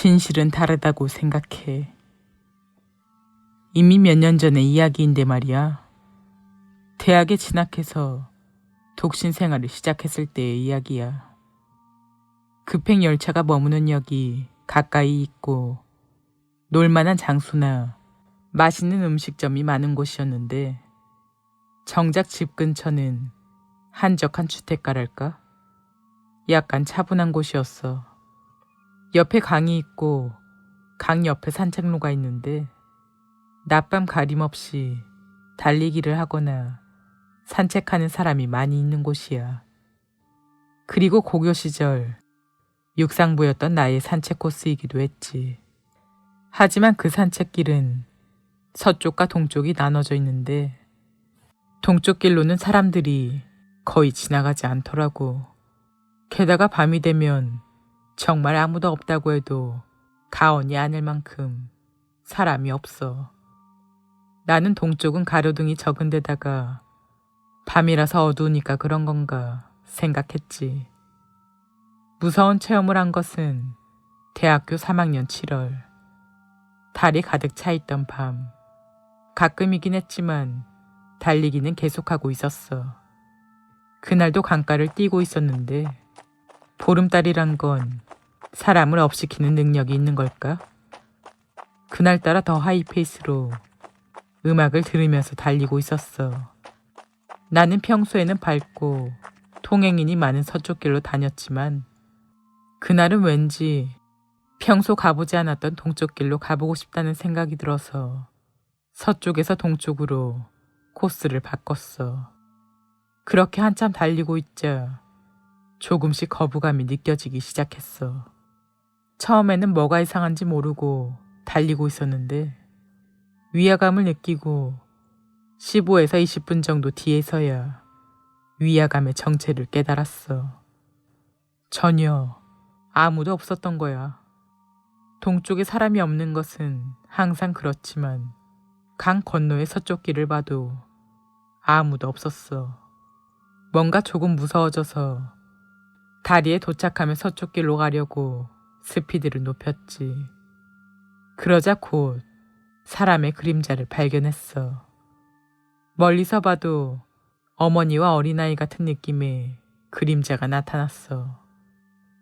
진실은 다르다고 생각해. 이미 몇 년 전의 이야기인데 말이야. 대학에 진학해서 독신 생활을 시작했을 때의 이야기야. 급행 열차가 머무는 역이 가까이 있고 놀만한 장소나 맛있는 음식점이 많은 곳이었는데 정작 집 근처는 한적한 주택가랄까? 약간 차분한 곳이었어. 옆에 강이 있고 강 옆에 산책로가 있는데 낮밤 가림없이 달리기를 하거나 산책하는 사람이 많이 있는 곳이야. 그리고 고교 시절 육상부였던 나의 산책 코스이기도 했지. 하지만 그 산책길은 서쪽과 동쪽이 나눠져 있는데 동쪽 길로는 사람들이 거의 지나가지 않더라고. 게다가 밤이 되면 정말 아무도 없다고 해도 가언이 아닐 만큼 사람이 없어. 나는 동쪽은 가로등이 적은 데다가 밤이라서 어두우니까 그런 건가 생각했지. 무서운 체험을 한 것은 대학교 3학년 7월. 달이 가득 차 있던 밤. 가끔이긴 했지만 달리기는 계속하고 있었어. 그날도 강가를 뛰고 있었는데 보름달이란 건 사람을 업시키는 능력이 있는 걸까? 그날따라 더 하이페이스로 음악을 들으면서 달리고 있었어. 나는 평소에는 밝고 통행인이 많은 서쪽 길로 다녔지만 그날은 왠지 평소 가보지 않았던 동쪽 길로 가보고 싶다는 생각이 들어서 서쪽에서 동쪽으로 코스를 바꿨어. 그렇게 한참 달리고 있자 조금씩 거부감이 느껴지기 시작했어. 처음에는 뭐가 이상한지 모르고 달리고 있었는데 위화감을 느끼고 15에서 20분 정도 뒤에서야 위화감의 정체를 깨달았어. 전혀 아무도 없었던 거야. 동쪽에 사람이 없는 것은 항상 그렇지만 강 건너의 서쪽 길을 봐도 아무도 없었어. 뭔가 조금 무서워져서 다리에 도착하면 서쪽 길로 가려고 스피드를 높였지. 그러자 곧 사람의 그림자를 발견했어. 멀리서 봐도 어머니와 어린아이 같은 느낌의 그림자가 나타났어.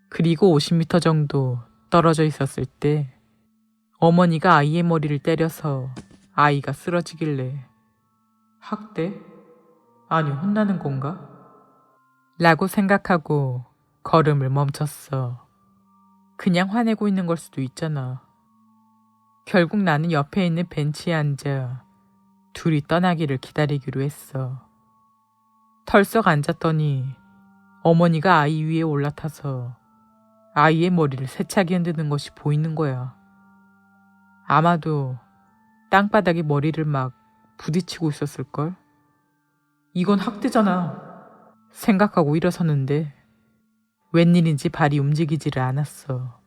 그리고 50m 정도 떨어져 있었을 때 어머니가 아이의 머리를 때려서 아이가 쓰러지길래 학대? 아니 혼나는 건가? 라고 생각하고 걸음을 멈췄어. 그냥 화내고 있는 걸 수도 있잖아. 결국 나는 옆에 있는 벤치에 앉아 둘이 떠나기를 기다리기로 했어. 털썩 앉았더니 어머니가 아이 위에 올라타서 아이의 머리를 세차게 흔드는 것이 보이는 거야. 아마도 땅바닥에 머리를 막 부딪히고 있었을걸? 이건 학대잖아. 생각하고 일어섰는데 웬일인지 발이 움직이지를 않았어.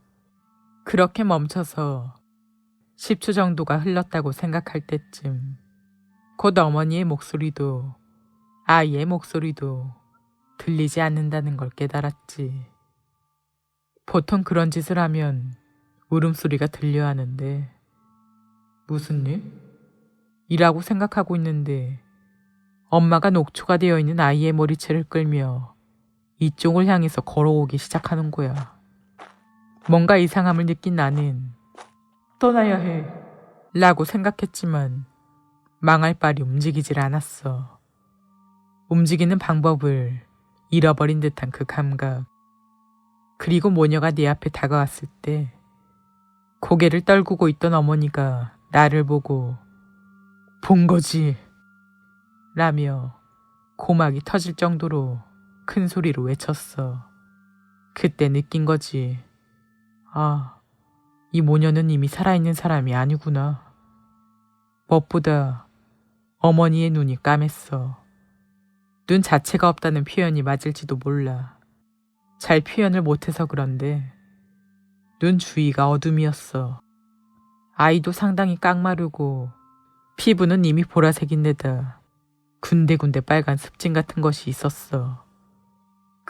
그렇게 멈춰서 10초 정도가 흘렀다고 생각할 때쯤 곧 어머니의 목소리도 아이의 목소리도 들리지 않는다는 걸 깨달았지. 보통 그런 짓을 하면 울음소리가 들려야 하는데 무슨 일? 이라고 생각하고 있는데 엄마가 녹초가 되어 있는 아이의 머리채를 끌며 이쪽을 향해서 걸어오기 시작하는 거야. 뭔가 이상함을 느낀 나는 떠나야 해. 라고 생각했지만 망할 발이 움직이질 않았어. 움직이는 방법을 잃어버린 듯한 그 감각. 그리고 모녀가 내 앞에 다가왔을 때 고개를 떨구고 있던 어머니가 나를 보고 본 거지. 라며 고막이 터질 정도로 큰 소리로 외쳤어. 그때 느낀 거지. 아, 이 모녀는 이미 살아있는 사람이 아니구나. 무엇보다 어머니의 눈이 까맸어. 눈 자체가 없다는 표현이 맞을지도 몰라. 잘 표현을 못해서 그런데 눈 주위가 어둠이었어. 아이도 상당히 깡마르고 피부는 이미 보라색인데다 군데군데 빨간 습진 같은 것이 있었어.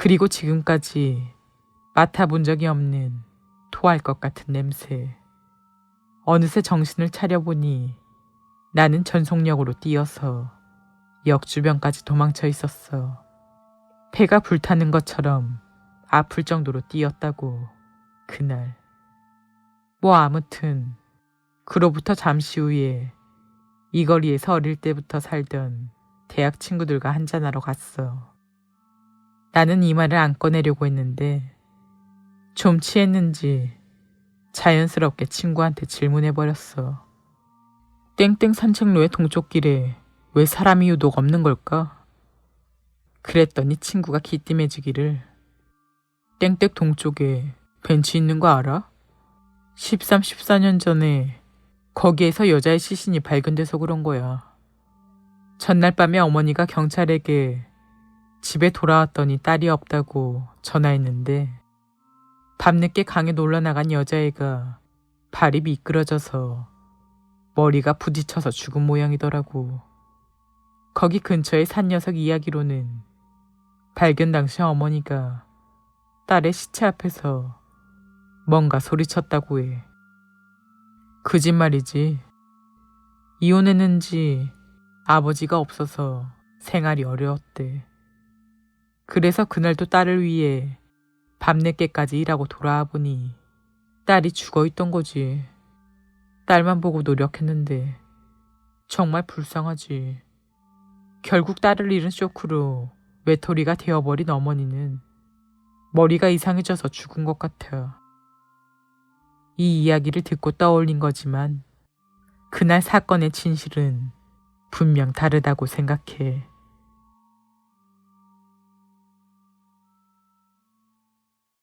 그리고 지금까지 맡아본 적이 없는 토할 것 같은 냄새. 어느새 정신을 차려보니 나는 전속력으로 뛰어서 역 주변까지 도망쳐 있었어. 배가 불타는 것처럼 아플 정도로 뛰었다고, 그날. 뭐 아무튼, 그로부터 잠시 후에 이 거리에서 어릴 때부터 살던 대학 친구들과 한잔하러 갔어. 나는 이 말을 안 꺼내려고 했는데, 좀 취했는지 자연스럽게 친구한테 질문해버렸어. 땡땡 산책로의 동쪽 길에 왜 사람이 유독 없는 걸까? 그랬더니 친구가 기띔해지기를 땡땡 동쪽에 벤치 있는 거 알아? 13, 14년 전에 거기에서 여자의 시신이 발견돼서 그런 거야. 전날 밤에 어머니가 경찰에게 집에 돌아왔더니 딸이 없다고 전화했는데 밤늦게 강에 놀러 나간 여자애가 발이 미끄러져서 머리가 부딪혀서 죽은 모양이더라고. 거기 근처의 산 녀석 이야기로는 발견 당시 어머니가 딸의 시체 앞에서 뭔가 소리쳤다고 해. 거짓말이지. 이혼했는지 아버지가 없어서 생활이 어려웠대. 그래서 그날도 딸을 위해 밤늦게까지 일하고 돌아와 보니 딸이 죽어 있던 거지. 딸만 보고 노력했는데 정말 불쌍하지. 결국 딸을 잃은 쇼크로 외톨이가 되어버린 어머니는 머리가 이상해져서 죽은 것 같아. 이 이야기를 듣고 떠올린 거지만 그날 사건의 진실은 분명 다르다고 생각해.